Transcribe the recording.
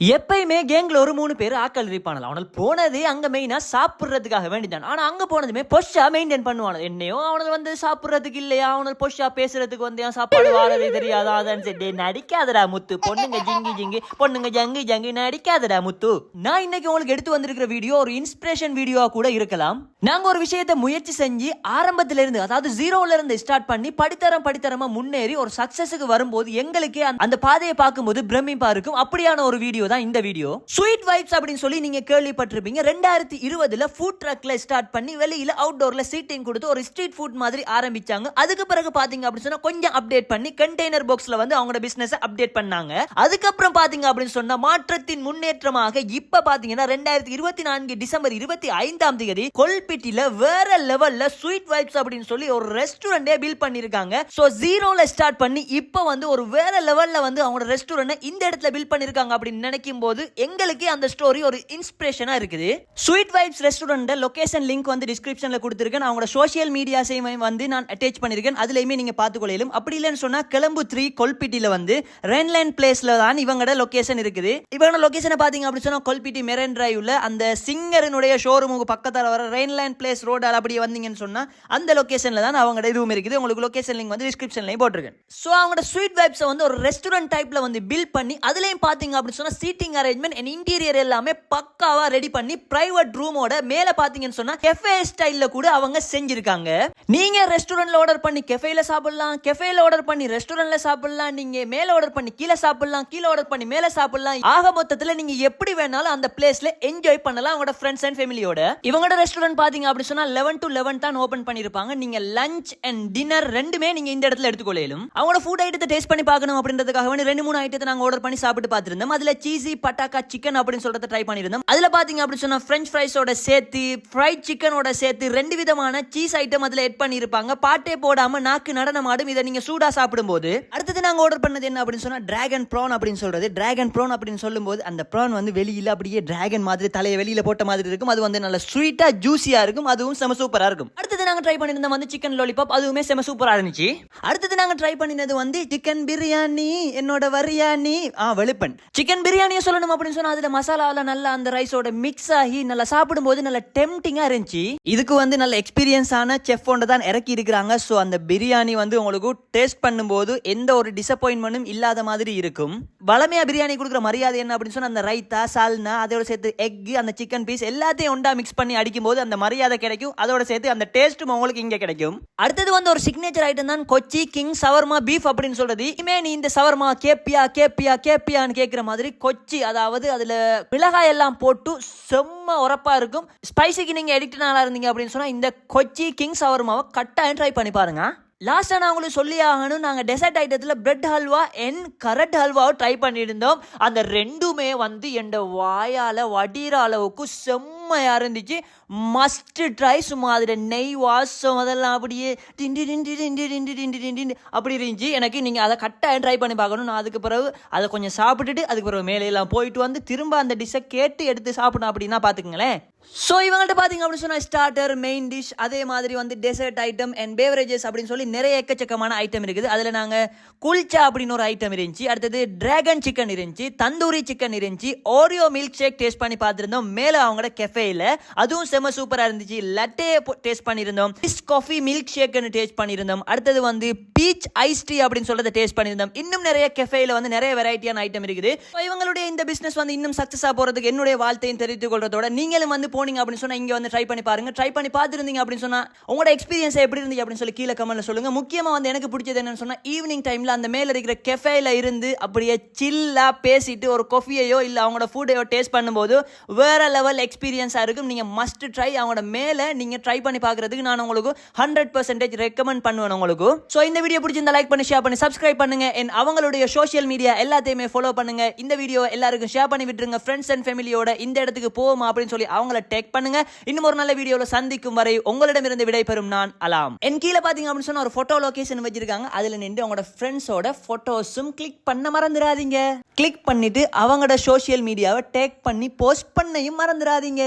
எப்பயுமே கேங்ல ஒரு மூணு பேர் ஆக்கள் இருப்பானல அவனால் போனது அங்க மெயினா சாப்பிடுறதுக்காக வேண்டிதான் ஆனா அங்க போனதுமே பொஷா மெயின்டைன் பண்ணுவானு என்னையோ அவனது வந்து சாப்பிடுறதுக்கு இல்லையா? அவனால் பொஷா பேசுறதுக்கு வந்து ஏன் சாப்பாடு வாரதே தெரியாதா? அதான் சரி. நடிக்காதடா முத்து. பொண்ணுங்க ஜிங்கி ஜிங்கி பொண்ணுங்க ஜங்கி ஜங்கி நடிக்காதடா முத்து. நான் இன்னைக்கு உங்களுக்கு எடுத்து வந்திருக்கிற வீடியோ ஒரு இன்ஸ்பிரேஷன் வீடியோவா கூட இருக்கலாம். நாங்க ஒரு விஷயத்தை முயற்சி செஞ்சு ஆரம்பத்துல இருந்து அதாவது ஜீரோல இருந்து ஸ்டார்ட் பண்ணி படித்தரம் படித்தரமா முன்னேறி ஒரு சக்சஸுக்கு வரும்போது எங்களுக்கே அந்த- அந்த பாதையை பார்க்கும்போது பிரமிப்பா இருக்கும். அப்படியான ஒரு வீடியோ தான் இந்த வீடியோ. ஸ்வீட் வைப்ஸ் அப்படின்னு சொல்லி நீங்க கேள்விப்பட்டிருப்பீங்க. ரெண்டாயிரத்தி இருபதுல ஃபுட் ட்ரக்ல ஸ்டார்ட் பண்ணி வெளியில அவுட்டோர்ல சீட்டிங் கொடுத்து ஒரு ஸ்ட்ரீட் ஃபுட் மாதிரி ஆரம்பிச்சாங்க. அதுக்கு பிறகு பாத்தீங்க அப்படின்னு சொன்னா கொஞ்சம் அப்டேட் பண்ணி கண்டெய்னர் பாக்ஸ்ல வந்து அவங்களோட பிசினஸ் அப்டேட் பண்ணாங்க. அதுக்கப்புறம் பாத்தீங்க அப்படின்னு சொன்னா மாற்றத்தின் முன்னேற்றமாக இப்ப பாத்தீங்கன்னா ரெண்டாயிரத்தி இருபத்தி நான்கு டிசம்பர் இருபத்தி ஐந்தாம் தேதி கொல்பிட்டில வேற லெவல்ல ஸ்வீட் வைப்ஸ் அப்படின்னு சொல்லி ஒரு ரெஸ்டாரண்டே பில் பண்ணிருக்காங்க. சோ ஜீரோல ஸ்டார்ட் பண்ணி இப்ப வந்து ஒரு வேற லெவல்ல வந்து அவங்களோட ரெஸ்டாரண்ட் இந்த இடத்துல பில் பண்ணிருக்காங்க அப்படின்னு நினைக்கும் போது எங்களுக்கே அந்த ஸ்டோரி ஒரு இன்ஸ்பிரேஷனா இருக்குது. Sweet vibes restaurant location link வந்து டிஸ்கிரிப்ஷன்ல கொடுத்துருக்கேன். அவங்களோட சோஷியல் மீடியாஸையும் வந்து நான் அட்டாச் பண்ணியிருக்கேன். அதுலேயுமே நீங்க பார்த்துக்கொள்ளையிலும் அப்படி இல்லைன்னு சொன்னா கிளம்பு த்ரீ கொல்பிட்டியில் வந்து ரென்லைன் பிளேஸ்ல தான் இவங்களோட லொக்கேஷன் இருக்குது. இவங்களோட லொக்கேஷனை பார்த்தீங்க அப்படின்னு சொன்னா கொல்பிட்டி மெரன் டிரைவில் அந்த சிங்கரனுடைய ஷோரூமுக்கு பக்கத்தால வர ரெயின்லைன் பிளேஸ் ரோடால் அப்படியே வந்தீங்கன்னு சொன்னால் அந்த லொக்கேஷனில் தான் அவங்களோட இதுவும் இருக்குது. உங்களுக்கு லொகேஷன் லிங்க் வந்து டிஸ்கிரிப்ஷன்லையும் போட்டிருக்கேன். ஸோ அவங்களோட ஸ்வீட் வைப்ஸை வந்து ஒரு ரெஸ்டாரண்ட் டைப்ல வந்து பில் பண்ணி அதுலயும் பார்த்தீங்க அப்படின்னு சொன்னால் சீட்டிங் அரேஞ்ச்மெண்ட் அண்ட் இன்டீரியர் எல்லாமே பக்காவா ரெடி பண்ணி பிரைவேட் ரூமோட மேல பாத்தீங்கன்னு சொன்னா கெஃபே ஸ்டைல்ல கூட அவங்க செஞ்சிருக்காங்க. நீங்க ரெஸ்டாரண்ட்ல ஆர்டர் பண்ணி கெஃபேல சாப்பிடலாம் கெஃபேல ஆர்டர் பண்ணி ரெஸ்டாரண்ட்ல சாப்பிடலாம் நீங்க மேல ஆர்டர் பண்ணி கீழே சாப்பிடலாம் கீழே ஆர்டர் பண்ணி மேல சாப்பிடலாம். ஆக மொத்தத்துல நீங்க எப்படி வேணாலும் அந்த பிளேஸ்ல என்ஜாய் பண்ணலாம் அவங்களோட ஃப்ரெண்ட்ஸ் அண்ட் ஃபேமிலியோட இவங்களோட ரெஸ்டாரண்ட் பாத்தீங்க அப்படி சொன்னா லெவன் டு லெவன் தான் ஓபன் பண்ணிருப்பாங்க. நீங்க லஞ்ச் அண்ட் டின்னர் ரெண்டுமே நீங்க இந்த இடத்துல எடுத்துக்கொள்ளையிலும் அவங்களோட ஃபுட் ஐட்டத்தை டேஸ்ட் பண்ணி பார்க்கணும் அப்படின்றதுக்காக வேண்டி ரெண்டு மூணு ஐட்டத்தை நாங்க ஆர்டர் பண்ணி சாப்பிட்டு பார்த்திருந்தோம். அதுல சீசி பட்டாக்கா சிக்கன் அப்படின்னு சொல்றத ட்ரை பண்ணியிருந்தோம். அதுல பாத்தீங்க அப்படி சொன்னா ஃப்ரெஞ்ச் ஃப்ரைஸோட சேர்த்து ஃப்ரைட் சிக்கனோட சேர்த்து ரெண்டு விதமான சீஸ் ஐட்டம் அதுல எட் பண்ணியிருப்பாங்க. பாட்டே போடாம நாக்கு நடனமாடும் இதை நீங்க சூடா சாப்பிடும்போது. அடுத்தது நாங்க ஆர்டர் பண்ணது என்ன அப்படின்னு சொன்னா டிராகன் ப்ரான் அப்படின்னு சொல்றது. டிராகன் ப்ரான் அப்படின்னு சொல்லும்போது அந்த ப்ரான் வந்து வெளியில அப்படியே டிராகன் மாதிரி தலையை வெளியில போட்ட மாதிரி இருக்கும். அது வந்து நல்ல ஸ்வீட்டா ஜூசியா இருக்கும். அதுவும் செம சூப்பரா இருக்கும். அடுத்தது நாங்க ட்ரை பண்ணிருந்தோம் வந்து சிக்கன் லாலிபாப் அதுவுமே செம சூப்பரா இருந்துச்சு. அடுத்தது நாங்க ட்ரை பண்ணினது வந்து சிக்கன் பிரியாணி என்னோட வரியாணி ஆ வெளுப்பன். சிக்கன் பிரியாணியை சொல்லணும் அப்படின்னு சொன்னா அதுல மசாலால நல்லா அந்த ரைஸோட மிக்ஸ் ஆகி நல்லா சாப்பிடும்போது நல்ல டெம்டிங்கா இருந்துச்சு. இதுக்கு வந்து நல்ல எக்ஸ்பீரியன்ஸ் ஆன செஃப் ஒன்று தான் இறக்கி இருக்கிறாங்க. ஸோ அந்த பிரியாணி வந்து உங்களுக்கு டேஸ்ட் பண்ணும்போது எந்த ஒரு டிசப்பாயின்மெண்ட்டும் இல்லாத மாதிரி இருக்கும். வளமையா பிரியாணி கொடுக்குற மரியாதை என்ன அப்படின்னு சொன்னா அந்த ரைத்தா சால்னா அதோட சேர்த்து எக் அந்த சிக்கன் பீஸ் எல்லாத்தையும் ஒன்றா மிக்ஸ் பண்ணி அடிக்கும்போது அந்த மரியாதை கிடைக்கும். அதோட சேர்த்து அந்த டேஸ்ட்டும் உங்களுக்கு இங்கே கிடைக்கும். அடுத்தது வந்து ஒரு சிக்னேச்சர் ஐட்டம் தான் கொச்சி கிங் சவர்மா பீஃப் அப்படின்னு சொல்றது. இனிமே நீ இந்த சவர்மா கேப்பியா கேப்பியா கேப்பியான்னு கேட்குற மாதிரி கொச்சி அதாவது அதில் மிளகாய் எல்லாம் போட்டு செம்ம உரப்பாக இருக்கும். ஸ்பைசிக்கு நீங்கள் எடிக்ட் நல்லா இருந்தீங்க அப்படின்னு சொன்னால் இந்த கொச்சி கிங்ஸ் சவர்மாவை கட்டாயம் ட்ரை பண்ணி பாருங்க. லாஸ்ட்டாக நான் உங்களுக்கு சொல்லி ஆகணும் நாங்கள் டெசர்ட் ஐட்டத்தில் பிரெட் ஹல்வா என் கரட் ஹல்வாவை ட்ரை பண்ணியிருந்தோம். அந்த ரெண்டுமே வந்து என் வாயால் வடிகிற அளவுக்கு செம்மையாக இருந்துச்சு மஸ்ட் ட்ரை சும்மா அதில் நெய் வாசம் அதெல்லாம் அப்படியே டிண்டி டிண்டி டிண்டி டிண்டி டிண்டி டிண்டி அப்படி இருந்துச்சு எனக்கு நீங்கள் அதை கட்டாயம் ட்ரை பண்ணி பார்க்கணும் நான் அதுக்கு பிறகு அதை கொஞ்சம் சாப்பிட்டுட்டு அதுக்கு பிறகு மேலே எல்லாம் போயிட்டு வந்து திரும்ப அந்த டிஷ்ஷை கேட்டு எடுத்து சாப்பிடணும் அப்படின்னா பார்த்துக்குங்களேன் ஸோ இவங்கள்ட்ட பார்த்தீங்க அப்படின்னு சொன்னால் ஸ்டார்டர் மெயின் டிஷ் அதே மாதிரி வந்து டெசர்ட் ஐட்டம் அண்ட் பேவரேஜஸ் அப்படின்னு சொல்லி நிறைய எக்கச்சக்கமான ஐட்டம் இருக்குது. அதில் நாங்கள் குல்ச்சா அப்படின்னு ஒரு ஐட்டம் இருந்துச்சு. அடுத்தது டிராகன் சிக்கன் இருந்துச்சு தந்தூரி சிக்கன் இருந்துச்சு ஓரியோ மில்க் ஷேக் டேஸ்ட் பண்ணி பார்த்துருந்தோம். மேலே அவங்களோட கெஃபேயில் அதுவும் செம சூப்பராக இருந்துச்சு. லட்டே டேஸ்ட் பண்ணியிருந்தோம். பிஸ் காஃபி மில்க் ஷேக்னு டேஸ்ட் பண்ணியிருந்தோம். அடுத்தது வந்து பீச் ஐஸ் டீ அப்படின்னு சொல்கிறத டேஸ்ட் பண்ணியிருந்தோம். இன்னும் நிறைய கெஃபேயில் வந்து நிறைய வெரைட்டியான ஐட்டம் இருக்குது. இவங்களுடைய இந்த பிஸ்னஸ் வந்து இன்னும் சக்ஸஸாக போகிறதுக்கு என்னுடைய வாழ்த்தையும் தெரிவித்துக் கொள்றதோட நீங்களும் வந்து போனீங்க அப்படின்னு சொன்னால் இங்கே வந்து ட்ரை பண்ணி பாருங்க. ட்ரை பண்ணி பார்த்துருந்தீங்க அப்படின்னு சொன்னால் உங்களோட எக்ஸ்பீரியன்ஸ் எப்படி இருந்துச்சு அப்படின்னு சொல்லி கீழே கமெண்ட்ல சொல்லுங்க. முக்கியமாக வந்து எனக்கு பிடிச்சது என்னன்னு சொன்னால் ஈவினிங் டைம்ல அந்த மேல இருக்கிற கெஃபேல இருந்து அப்படியே சில்லா பேசிட்டு ஒரு கொஃபியையோ இல்லை அவங்களோட ஃபுட்டையோ டேஸ்ட் பண்ணும்போது வேற லெவல் எக்ஸ்பீரியன்ஸா இருக்கும். நீங்க மஸ்ட் ட்ரை அவங்களோட மேல நீங்க ட்ரை பண்ணி பார்க்கறதுக்கு நான் உங்களுக்கு ஹண்ட்ரட் பர்சன்டேஜ் ரெக்கமெண்ட் பண்ணுவேன் உங்களுக்கு. ஸோ இந்த வீடியோ பிடிச்சிருந்தா லைக் பண்ணி ஷேர் பண்ணி சப்ஸ்கிரைப் பண்ணுங்க. என் அவங்களுடைய சோஷியல் மீடியா எல்லாத்தையுமே ஃபாலோ பண்ணுங்க. இந்த வீடியோ எல்லாருக்கும் ஷேர் பண்ணி விட்டுருங்க. ஃப்ரெண்ட்ஸ் அண்ட் ஃபேமிலியோட இந்த இடத்துக்கு போவோமா அப்படின்னு சொல்லி அவங்கள டேக் பண்ணுங்க. இன்னும் ஒரு நல்ல வீடியோவில் சந்திக்கும் வரை உங்களிடமிருந்து விடைபெறும் நான் அலாம். என் கீழே பார்த்தீங்க அப்படின்னு சொன்னால் ஒரு ஃபோட்டோ லொக்கேஷன் வச்சிருக்காங்க. அதுல நின்று அவங்களோட ஃப்ரெண்ட்ஸோட ஃபோட்டோஸும் கிளிக் பண்ண மறந்துடாதீங்க. கிளிக் பண்ணிட்டு அவங்களோட சோஷியல் மீடியாவை டேக் பண்ணி போஸ்ட் பண்ணையும் மறந்துடாதீங்க.